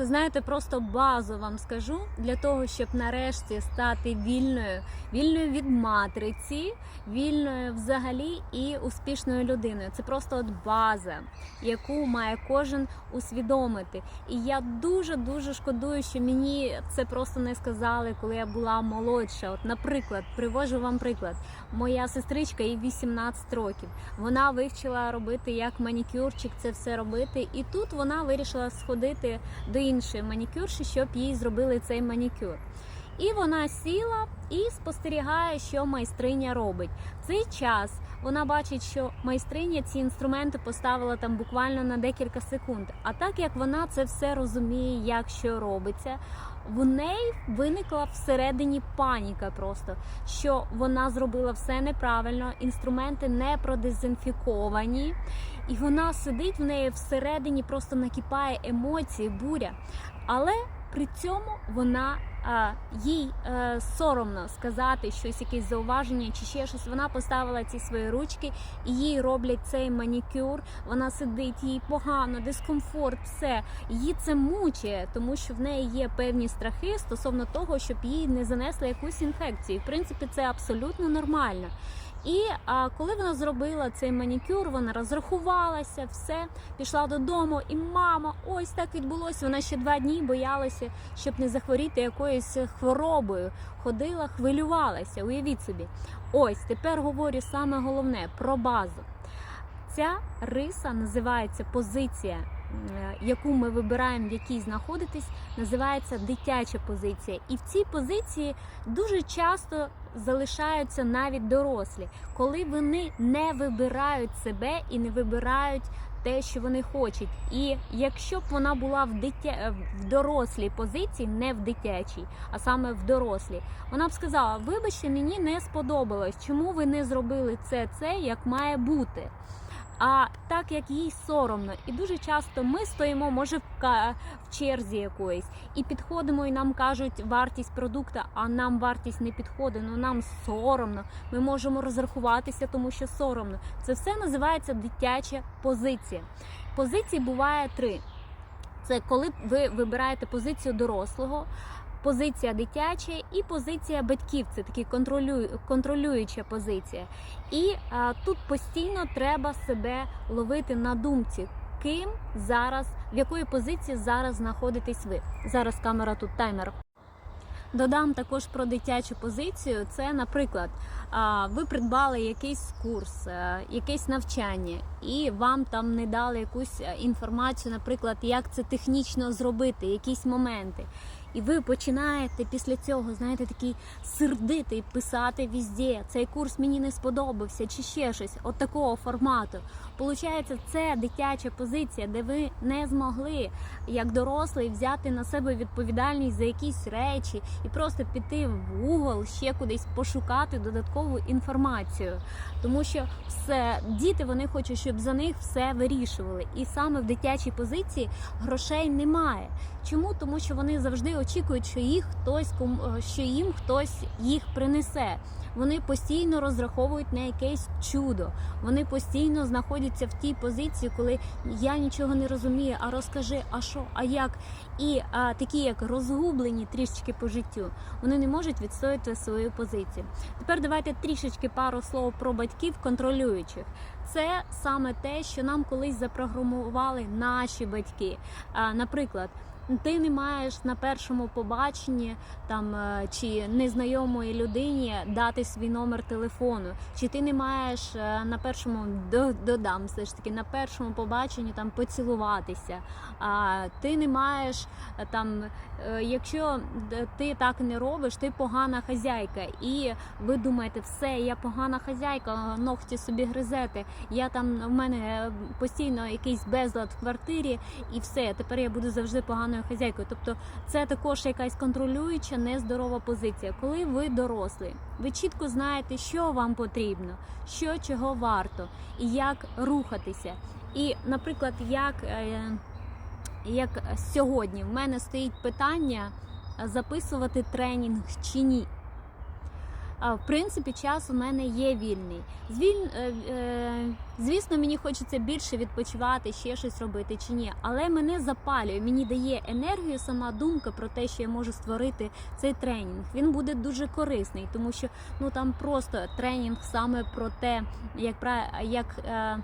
Це знаєте, просто базу вам скажу для того, щоб нарешті стати вільною, вільною від матриці, вільною взагалі і успішною людиною. Це просто от база, яку має кожен усвідомити. І я дуже дуже шкодую, що мені це просто не сказали, коли я була молодша. От, наприклад, привожу вам приклад. Моя сестричка, їй 18 років. Вона вивчила робити як манікюрчик, це все робити. І тут вона вирішила сходити до іншої манікюрші, щоб їй зробили цей манікюр. І вона сіла і спостерігає, що майстриня робить. В цей час вона бачить, що майстриня ці інструменти поставила там буквально на декілька секунд. А так як вона це все розуміє, як що робиться, в неї виникла всередині паніка, просто що вона зробила все неправильно, інструменти не продезінфіковані, і вона сидить в неї всередині, просто накипає емоції, буря. Але при цьому вона їй е, соромно сказати щось, якесь зауваження чи ще щось. Вона поставила ці свої ручки і їй роблять цей манікюр. Вона сидить, їй погано, дискомфорт, все її це мучає, тому що в неї є певні страхи стосовно того, щоб їй не занесли якусь інфекцію. В принципі, це абсолютно нормально. І а, коли вона зробила цей манікюр, вона розрахувалася, все пішла додому, і мама, ось так відбулося. Вона ще два дні боялася, щоб не захворіти якоюсь хворобою. Ходила, хвилювалася. Уявіть собі. Ось тепер говорю саме головне про базу. Ця риса називається позиція, е, яку ми вибираємо, в якій знаходитись, називається дитяча позиція. І в цій позиції дуже часто залишаються навіть дорослі, коли вони не вибирають себе і не вибирають те, що вони хочуть. І якщо б вона була в дитя в дорослій позиції, не в дитячій, а саме в дорослій, вона б сказала: вибачте, мені не сподобалось, чому ви не зробили це, це як має бути. А так як їй соромно, і дуже часто ми стоїмо, може в, черзі якоїсь, і підходимо, і нам кажуть вартість продукту, а нам вартість не підходить. Ну нам соромно. Ми можемо розрахуватися, тому що соромно. Це все називається дитяча позиція. Позицій буває три. Це коли ви вибираєте позицію дорослого, позиція дитяча і позиція батьків. Це такі контролю... контролююча позиція. І а, тут постійно треба себе ловити на думці. Ким зараз, в якої позиції зараз знаходитесь ви? Зараз камера тут таймер. Додам також про дитячу позицію. Це, наприклад, ви придбали якийсь курс, е, якесь навчання, і вам там не дали якусь е, інформацію, наприклад, як це технічно зробити, якісь моменти. І ви починаєте після цього, знаєте, такий сердитий писати візде, цей курс мені не сподобався, чи ще щось, от такого формату. Получається, це дитяча позиція, де ви не змогли, як дорослий, взяти на себе відповідальність за якісь речі і просто піти в Google, ще кудись пошукати додаткову інформацію. Тому що все діти вони хочуть, щоб за них все вирішували. І саме в дитячій позиції грошей немає. Чому? Тому що вони завжди очікують, що їх хтось ком- що їм хтось їх принесе. Вони постійно розраховують на якесь чудо. Вони постійно знаходяться в тій позиції, коли я нічого не розумію. А розкажи, а що, а як? І а, такі, як розгублені трішечки по життю, вони не можуть відстояти свою позицію. Тепер давайте трішечки пару слов про батьків контролюючих. Це саме те, що нам колись запрограмували наші батьки. А, наприклад. Ти не маєш на першому побаченні там е, чи незнайомої людині дати свій номер телефону, чи ти не маєш е, на першому додам все ж таки на першому побаченні там поцілуватися. А ти не маєш е, там, якщо ти так не робиш, ти погана хазяйка, і ви думаєте, все, я погана хазяйка, ногті собі гризете. Я там в мене постійно якийсь безлад в квартирі, і все. Тепер я буду завжди поганою хазяйкою. Тобто, це також якась контролююча, нездорова позиція. Коли ви дорослий, ви чітко знаєте, що вам потрібно, що чого варто, і як рухатися. І, наприклад, як, е, як сьогодні в мене стоїть питання записувати тренінг чи ні. В принципі, час у мене є вільний. Звіль... Звісно, мені хочеться більше відпочивати, ще щось робити чи ні. Але мене запалює, мені дає енергію сама думка про те, що я можу створити цей тренінг. Він буде дуже корисний, тому що ну там просто тренінг саме про те, як як. Е,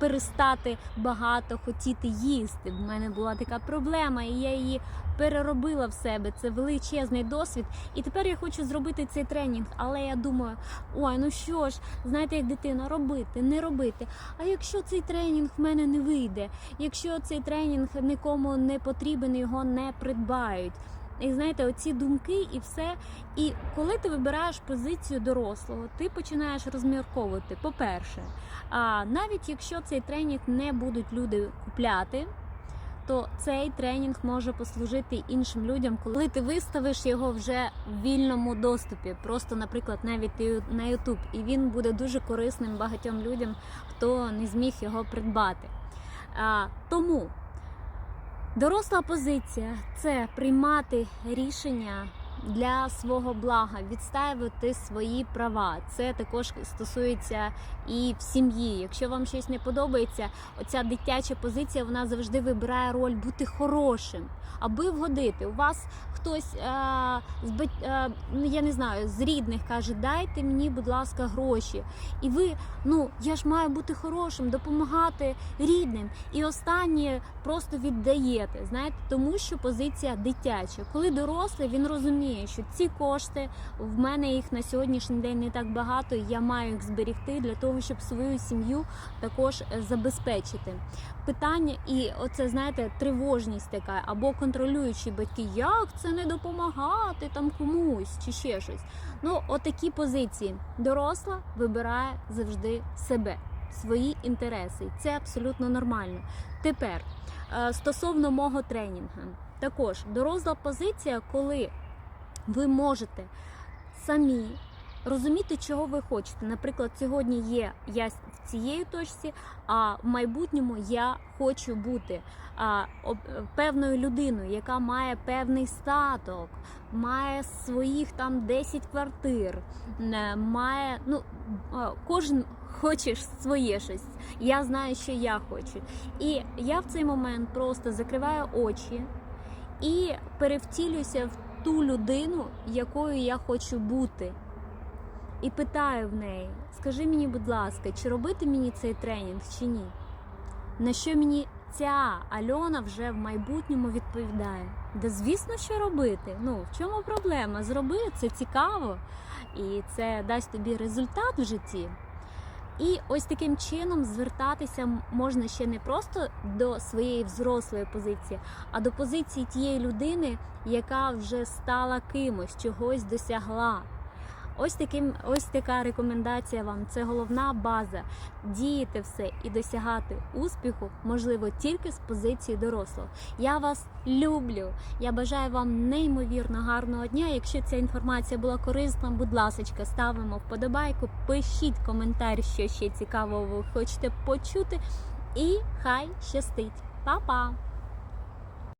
Перестати багато хотіти їсти. В мене була така проблема, і я її переробила в себе. Це величезний досвід. І тепер я хочу зробити цей тренінг. Але я думаю, ой, ну що ж, знаєте, як дитина, робити, не робити. А якщо цей тренінг в мене не вийде, якщо цей тренінг нікому не потрібен, його не придбають. І знаєте, оці думки і все. І коли ти вибираєш позицію дорослого, ти починаєш розмірковувати. По-перше, а навіть якщо цей тренінг не будуть люди купляти, то цей тренінг може послужити іншим людям, коли ти виставиш його вже в вільному доступі, просто, наприклад, навіть на YouTube, і він буде дуже корисним багатьом людям, хто не зміг його придбати. А, тому доросла позиція це приймати рішення. Для свого блага відстаювати свої права. Це також стосується і в сім'ї. Якщо вам щось не подобається, оця дитяча позиція вона завжди вибирає роль бути хорошим, аби вгодити. У вас хтось е, з е, ну я не знаю, з рідних каже, дайте мені, будь ласка, гроші. І ви, ну я ж маю бути хорошим, допомагати рідним. І останнє просто віддаєте. Знаєте, тому що позиція дитяча. Коли дорослий, він розуміє, що ці кошти в мене їх на сьогоднішній день не так багато. Я маю їх зберегти для того, щоб свою сім'ю також е, забезпечити. Питання, і оце знаєте, тривожність така, або контролюючі батьки, як це не допомагати там комусь чи ще щось. Ну, отакі позиції. Доросла вибирає завжди себе, свої інтереси. Це абсолютно нормально. Тепер е, стосовно мого тренінгу, також доросла позиція, коли ви можете самі розуміти, чого ви хочете. Наприклад, сьогодні є я в цієї точці, а в майбутньому я хочу бути а, певною людиною, яка має певний статок, має своїх там 10 квартир, має ну кожен. Хочеш своє щось, я знаю, що я хочу. І я в цей момент просто закриваю очі і перевтілююся в ту людину, якою я хочу бути. І питаю в неї: скажи мені, будь ласка, чи робити мені цей тренінг, чи ні? На що мені ця Альона вже в майбутньому відповідає? Да звісно, що робити. Ну, в чому проблема? Зроби, це цікаво, і це дасть тобі результат в житті. І ось таким чином звертатися можна ще не просто до своєї взрослої позиції, а до позиції тієї людини, яка вже стала кимось, чогось досягла. Ось таким, ось така рекомендація вам. Це головна база. Діяти все і досягати успіху можливо тільки з позиції дорослого. Я вас люблю. Я бажаю вам неймовірно гарного дня. Якщо ця інформація була корисна, будь ласка, ставимо вподобайку, пишіть коментар, що ще цікавого ви хочете почути. І хай щастить. Па-па!